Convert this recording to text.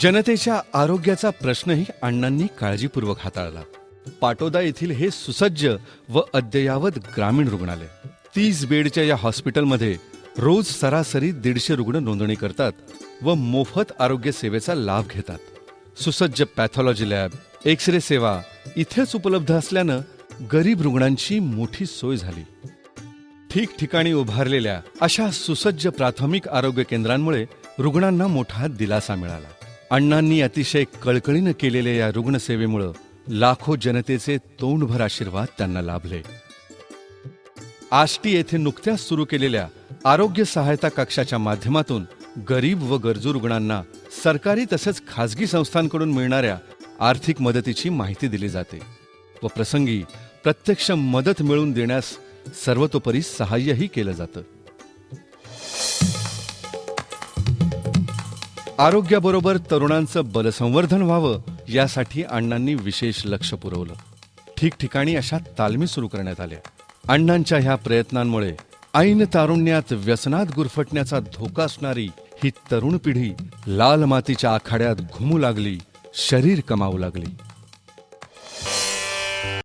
जनतेच्या आरोग्याचा प्रश्नही अण्णांनी काळजीपूर्वक हाताळला. पाटोदा येथील हे सुसज्ज व अद्ययावत ग्रामीण रुग्णालय. तीस बेडच्या या हॉस्पिटलमध्ये रोज सरासरी दीडशे रुग्ण नोंदणी करतात व मोफत आरोग्य सेवेचा लाभ घेतात. सुसज्ज पॅथॉलॉजी लॅब एक्स रे सेवा इथेच उपलब्ध असल्यानं गरीब रुग्णांची मोठी सोय झाली. ठिकठिकाणी उभारलेल्या अशा सुसज्ज प्राथमिक आरोग्य केंद्रांमुळे रुग्णांना मोठा दिलासा मिळाला. अण्णांनी अतिशय कळकळीनं केलेल्या या रुग्णसेवेमुळं लाखो जनतेचे तोंडभर आशीर्वाद त्यांना लाभले. आष्टी येथे नुकत्याच सुरू केलेल्या आरोग्य सहायता कक्षाच्या माध्यमातून गरीब व गरजू रुग्णांना सरकारी तसेच खाजगी संस्थांकडून मिळणाऱ्या आर्थिक मदतीची माहिती दिली जाते व प्रसंगी प्रत्यक्ष मदत मिळवून देण्यास सर्वतोपरी सहाय्यही केलं जातं. आरोग्याबरोबर तरुणांचं बलसंवर्धन व्हावं यासाठी अण्णांनी विशेष लक्ष पुरवलं. ठिकठिकाणी अशा तालमी सुरू करण्यात आल्या. अण्णांच्या ह्या प्रयत्नांमुळे ऐन तारुण्यात व्यसनात गुरफटण्याचा धोका असणारी ही तरुण पिढी लाल मातीच्या आखाड्यात घुमू लागली शरीर कमावू लागली.